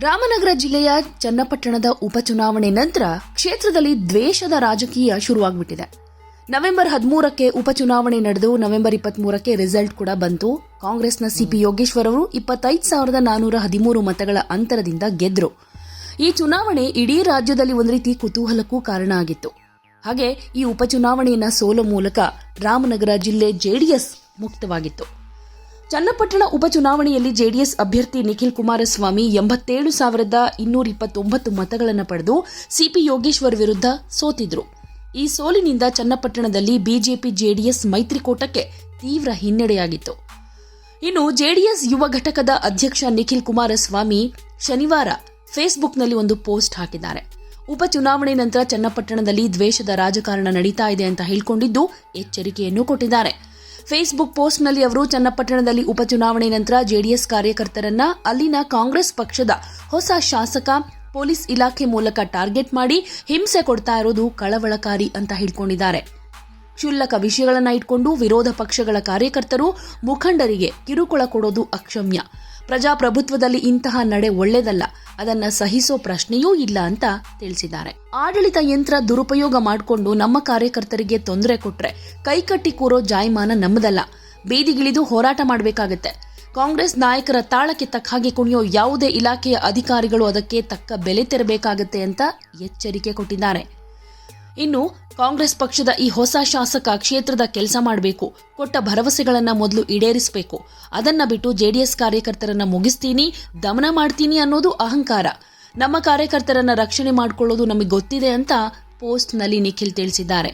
ರಾಮನಗರ ಜಿಲ್ಲೆಯ ಚನ್ನಪಟ್ಟಣದ ಉಪಚುನಾವಣೆ ನಂತರ ಕ್ಷೇತ್ರದಲ್ಲಿ ದ್ವೇಷದ ರಾಜಕೀಯ ಶುರುವಾಗ್ಬಿಟ್ಟಿದೆ. ನವೆಂಬರ್ ಹದಿಮೂರಕ್ಕೆ ಉಪಚುನಾವಣೆ ನಡೆದು ನವೆಂಬರ್ ಇಪ್ಪತ್ಮೂರಕ್ಕೆ ರಿಸಲ್ಟ್ ಕೂಡ ಬಂತು. ಕಾಂಗ್ರೆಸ್ನ ಸಿಪಿ ಯೋಗೇಶ್ವರ್ ಅವರು ಇಪ್ಪತ್ತೈದು ಸಾವಿರದ ನಾನೂರ ಹದಿಮೂರು ಮತಗಳ ಅಂತರದಿಂದ ಗೆದ್ರು. ಈ ಚುನಾವಣೆ ಇಡೀ ರಾಜ್ಯದಲ್ಲಿ ಒಂದು ರೀತಿ ಕುತೂಹಲಕ್ಕೂ ಕಾರಣ ಆಗಿತ್ತು. ಹಾಗೆ ಈ ಉಪಚುನಾವಣೆಯನ್ನ ಸೋಲೋ ಮೂಲಕ ರಾಮನಗರ ಜಿಲ್ಲೆ ಜೆಡಿಎಸ್ ಮುಕ್ತವಾಗಿತ್ತು. ಚನ್ನಪಟ್ಟಣ ಉಪಚುನಾವಣೆಯಲ್ಲಿ ಜೆಡಿಎಸ್ ಅಭ್ಯರ್ಥಿ ನಿಖಿಲ್ ಕುಮಾರಸ್ವಾಮಿ ಎಂಬತ್ತೇಳು ಸಾವಿರದ ಇನ್ನೂರ ಇಪ್ಪತ್ತೊಂಬತ್ತು ಮತಗಳನ್ನು ಪಡೆದು ಸಿಪಿ ಯೋಗೇಶ್ವರ್ ವಿರುದ್ಧ ಸೋತಿದ್ರು. ಈ ಸೋಲಿನಿಂದ ಚನ್ನಪಟ್ಟಣದಲ್ಲಿ ಬಿಜೆಪಿ ಜೆಡಿಎಸ್ ಮೈತ್ರಿಕೂಟಕ್ಕೆ ತೀವ್ರ ಹಿನ್ನಡೆಯಾಗಿತ್ತು. ಇನ್ನು ಜೆಡಿಎಸ್ ಯುವ ಘಟಕದ ಅಧ್ಯಕ್ಷ ನಿಖಿಲ್ ಕುಮಾರಸ್ವಾಮಿ ಶನಿವಾರ ಫೇಸ್ಬುಕ್ನಲ್ಲಿ ಒಂದು ಪೋಸ್ಟ್ ಹಾಕಿದ್ದಾರೆ. ಉಪಚುನಾವಣೆ ನಂತರ ಚನ್ನಪಟ್ಟಣದಲ್ಲಿ ದ್ವೇಷದ ರಾಜಕಾರಣ ನಡೀತಾ ಇದೆ ಅಂತ ಹೇಳಿಕೊಂಡಿದ್ದು ಎಚ್ಚರಿಕೆಯನ್ನು ಕೊಟ್ಟಿದ್ದಾರೆ. ಫೇಸ್ಬುಕ್ ಪೋಸ್ಟ್ನಲ್ಲಿ ಅವರು ಚನ್ನಪಟ್ಟಣದಲ್ಲಿ ಉಪಚುನಾವಣೆ ನಂತರ ಜೆಡಿಎಸ್ ಕಾರ್ಯಕರ್ತರನ್ನ ಅಲ್ಲಿನ ಕಾಂಗ್ರೆಸ್ ಪಕ್ಷದ ಹೊಸ ಶಾಸಕ, ಪೊಲೀಸ್ ಇಲಾಖೆ ಮೂಲಕ ಟಾರ್ಗೆಟ್ ಮಾಡಿ ಹಿಂಸೆ ಕೊಡ್ತಾ ಇರೋದು ಕಳವಳಕಾರಿ ಅಂತ ಹೇಳ್ಕೊಂಡಿದ್ದಾರೆ. ಕ್ಷುಲ್ಲಕ ವಿಷಯಗಳನ್ನು ಇಟ್ಕೊಂಡು ವಿರೋಧ ಪಕ್ಷಗಳ ಕಾರ್ಯಕರ್ತರು ಮುಖಂಡರಿಗೆ ಕಿರುಕುಳ ಕೊಡೋದು ಅಕ್ಷಮ್ಯ. ಪ್ರಜಾಪ್ರಭುತ್ವದಲ್ಲಿ ಇಂತಹ ನಡೆ ಒಳ್ಳೆಯದಲ್ಲ ಅದನ್ನ ಸಹಿಸೋ ಪ್ರಶ್ನೆಯೂ ಇಲ್ಲ ಅಂತ ತಿಳಿಸಿದ್ದಾರೆ. ಆಡಳಿತ ಯಂತ್ರ ದುರುಪಯೋಗ ಮಾಡಿಕೊಂಡು ನಮ್ಮ ಕಾರ್ಯಕರ್ತರಿಗೆ ತೊಂದರೆ ಕೊಟ್ರೆ ಕೈಕಟ್ಟಿ ಕೂರೋ ಜಾಯಮಾನ ನಮ್ಮದಲ್ಲ. ಬೀದಿಗಿಳಿದು ಹೋರಾಟ ಮಾಡಬೇಕಾಗತ್ತೆ. ಕಾಂಗ್ರೆಸ್ ನಾಯಕರ ತಾಳಕ್ಕೆ ತಕ್ಕ ಹಾಗೆ ಕುಣಿಯೋ ಯಾವುದೇ ಇಲಾಖೆಯ ಅಧಿಕಾರಿಗಳು ಅದಕ್ಕೆ ತಕ್ಕ ಬೆಲೆ ತೆರಬೇಕಾಗತ್ತೆ ಅಂತ ಎಚ್ಚರಿಕೆ ಕೊಟ್ಟಿದ್ದಾರೆ. ಇನ್ನು ಕಾಂಗ್ರೆಸ್ ಪಕ್ಷದ ಈ ಹೊಸ ಶಾಸಕ ಕ್ಷೇತ್ರದ ಕೆಲಸ ಮಾಡಬೇಕು. ಕೊಟ್ಟ ಭರವಸೆಗಳನ್ನ ಮೊದಲು ಈಡೇರಿಸಬೇಕು. ಅದನ್ನ ಬಿಟ್ಟು ಜೆಡಿಎಸ್ ಕಾರ್ಯಕರ್ತರನ್ನ ಮುಗಿಸ್ತೀನಿ, ದಮನ ಮಾಡ್ತೀನಿ ಅನ್ನೋದು ಅಹಂಕಾರ. ನಮ್ಮ ಕಾರ್ಯಕರ್ತರನ್ನ ರಕ್ಷಣೆ ಮಾಡಿಕೊಳ್ಳೋದು ನಮಗೆ ಗೊತ್ತಿದೆ ಅಂತ ಪೋಸ್ಟ್ನಲ್ಲಿ ನಿಖಿಲ್ ತಿಳಿಸಿದ್ದಾರೆ.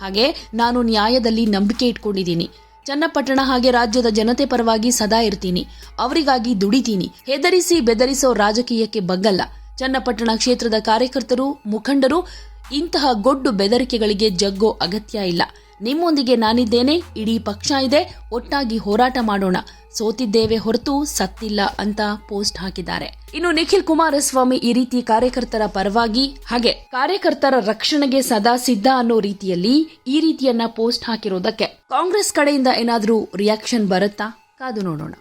ಹಾಗೆ ನಾನು ನ್ಯಾಯದಲ್ಲಿ ನಂಬಿಕೆ ಇಟ್ಕೊಂಡಿದ್ದೀನಿ. ಚನ್ನಪಟ್ಟಣ ಹಾಗೆ ರಾಜ್ಯದ ಜನತೆ ಪರವಾಗಿ ಸದಾ ಇರ್ತೀನಿ. ಅವರಿಗಾಗಿ ದುಡಿತೀನಿ. ಹೆದರಿಸಿ ಬೆದರಿಸೋ ರಾಜಕೀಯಕ್ಕೆ ಬಗ್ಗಲ್ಲ. ಚನ್ನಪಟ್ಟಣ ಕ್ಷೇತ್ರದ ಕಾರ್ಯಕರ್ತರು, ಮುಖಂಡರು ಇಂತಹ ಗೊಡ್ಡು ಬೆದರಿಕೆಗಳಿಗೆ ಜಗ್ಗೋ ಅಗತ್ಯ ಇಲ್ಲ. ನಿಮ್ಮೊಂದಿಗೆ ನಾನಿದ್ದೇನೆ, ಇಡೀ ಪಕ್ಷ ಇದೆ, ಒಟ್ಟಾಗಿ ಹೋರಾಟ ಮಾಡೋಣ. ಸೋತಿದ್ದೇವೆ ಹೊರತು ಸತ್ತಿಲ್ಲ ಅಂತ ಪೋಸ್ಟ್ ಹಾಕಿದ್ದಾರೆ. ಇನ್ನು ನಿಖಿಲ್ ಕುಮಾರಸ್ವಾಮಿ ಈ ರೀತಿ ಕಾರ್ಯಕರ್ತರ ಪರವಾಗಿ, ಹಾಗೆ ಕಾರ್ಯಕರ್ತರ ರಕ್ಷಣೆಗೆ ಸದಾ ಸಿದ್ಧ ಅನ್ನೋ ರೀತಿಯಲ್ಲಿ ಈ ರೀತಿಯನ್ನ ಪೋಸ್ಟ್ ಹಾಕಿರೋದಕ್ಕೆ ಕಾಂಗ್ರೆಸ್ ಕಡೆಯಿಂದ ಏನಾದರೂ ರಿಯಾಕ್ಷನ್ ಬರುತ್ತಾ? ಕಾದು ನೋಡೋಣ.